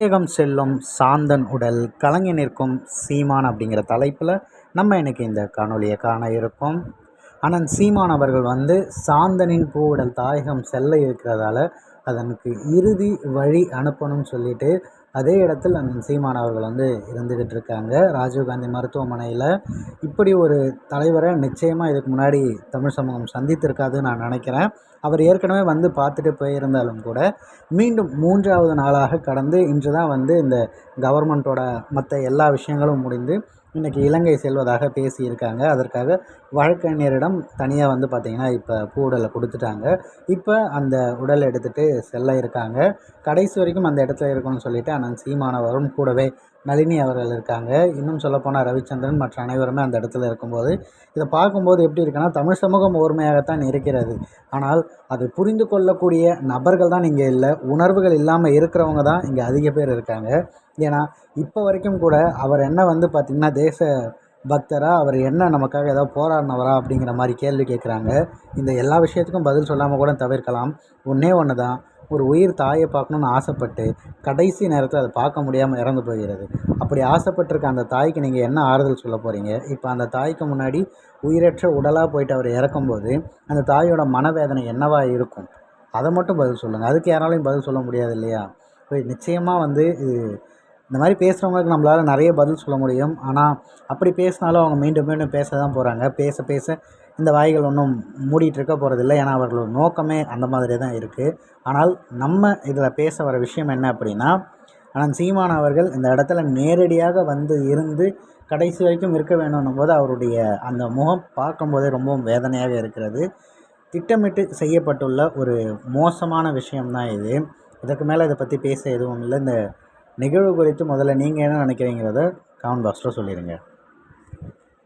வேகம் செல்லும் சாந்தன் உடல் கலங்கி நிற்கும் சீமான் அப்படிங்கிற தலைப்பில் நம்ம இன்னைக்கு இந்த காணொலியை காண இருக்கோம். ஆனால் சீமான் அவர்கள் வந்து சாந்தனின் பூவுடல் தாயகம் செல்ல இருக்கிறதால அதனுக்கு இறுதி வழி அனுப்பணும்னு சொல்லிட்டு அதே இடத்தில் அண்ணன் சீமான் அவர்கள் வந்து இருந்துக்கிட்டு இருக்காங்க. ராஜீவ்காந்தி மருத்துவமனையில். இப்படி ஒரு தலைவரை நிச்சயமாக இதுக்கு முன்னாடி தமிழ் சமூகம் சந்தித்திருக்காதுன்னு நான் நினைக்கிறேன். அவர் ஏற்கனவே வந்து பார்த்துட்டு போயிருந்தாலும் கூட மீண்டும் மூன்றாவது நாளாக கடந்து இன்று தான் வந்து இந்த கவர்மெண்ட்டோட மற்ற எல்லா விஷயங்களும் முடிந்து இன்றைக்கி இலங்கை செல்வதாக பேசியிருக்காங்க. அதற்காக வழக்கறிஞரிடம் தனியாக வந்து பார்த்திங்கன்னா இப்போ பூ கொடுத்துட்டாங்க. இப்போ அந்த உடலை எடுத்துகிட்டு செல்ல இருக்காங்க. கடைசி வரைக்கும் அந்த இடத்துல இருக்கணும்னு சொல்லிவிட்டு அண்ணன் சீமானவரும் கூடவே நளினி அவர்கள் இருக்காங்க. இன்னும் சொல்லப்போனால் ரவிச்சந்திரன் மற்ற அனைவருமே அந்த இடத்துல இருக்கும்போது இதை பார்க்கும்போது எப்படி இருக்குன்னா தமிழ் சமூகம் ஓர்மையாகத்தான் இருக்கிறது. ஆனால் அது புரிந்து கொள்ளக்கூடிய நபர்கள் தான் இங்கே இல்லை. உணர்வுகள் இல்லாமல் இருக்கிறவங்க தான் இங்கே அதிக பேர் இருக்காங்க. ஏன்னா இப்போ வரைக்கும் கூட அவர் என்ன வந்து பார்த்திங்கன்னா தேச பக்தரா அவர் என்ன நமக்காக ஏதாவது போராடினவரா அப்படிங்கிற மாதிரி கேள்வி கேட்குறாங்க. இந்த எல்லா விஷயத்துக்கும் பதில் சொல்லாமல் கூட தவிர்க்கலாம். ஒன்றே ஒன்று தான் ஒரு உயிர் தாயை பார்க்கணுன்னு ஆசைப்பட்டு கடைசி நேரத்தில் அதை பார்க்க முடியாமல் இறந்து போகிறது. அப்படி ஆசைப்பட்டிருக்க அந்த தாய்க்கு நீங்கள் என்ன ஆறுதல் சொல்ல போகிறீங்க இப்போ அந்த தாய்க்கு முன்னாடி உயிரற்ற உடலாக போயிட்டு அவர் இறக்கும்போது அந்த தாயோட மனவேதனை என்னவாக இருக்கும்? அதை மட்டும் பதில் சொல்லுங்கள் அதுக்கு யாராலையும் பதில் சொல்ல முடியாது இல்லையா? இப்போ நிச்சயமாக வந்து இது இந்த மாதிரி பேசுகிறவங்களுக்கு நம்மளால் நிறைய பதில் சொல்ல முடியும். ஆனால் அப்படி பேசினாலும் அவங்க மீண்டும் மீண்டும் பேச தான் போகிறாங்க பேச பேச இந்த வாய்கள் ஒன்றும் மூடிகிட்டு இருக்க போகிறதில்ல ஏன்னா அவர்களோட நோக்கமே அந்த மாதிரி தான் இருக்குது ஆனால் நம்ம இதில் பேச வர விஷயம் என்ன அப்படின்னா ஆனால் சீமான் அவர்கள் இந்த இடத்துல நேரடியாக வந்து இருந்து கடைசி வரைக்கும் இருக்க வேணும்னும் போது அவருடைய அந்த முகம் பார்க்கும்போதே ரொம்பவும் வேதனையாக இருக்கிறது. திட்டமிட்டு செய்யப்பட்டுள்ள ஒரு மோசமான விஷயம்தான் இது. இதற்கு மேலே இதை பற்றி பேச எதுவும் இல்லை. இந்த நிகழ்வு குறித்து முதல்ல நீங்கள் என்ன நினைக்கிறீங்கிறத கமெண்ட் பாக்ஸில் சொல்லிடுங்க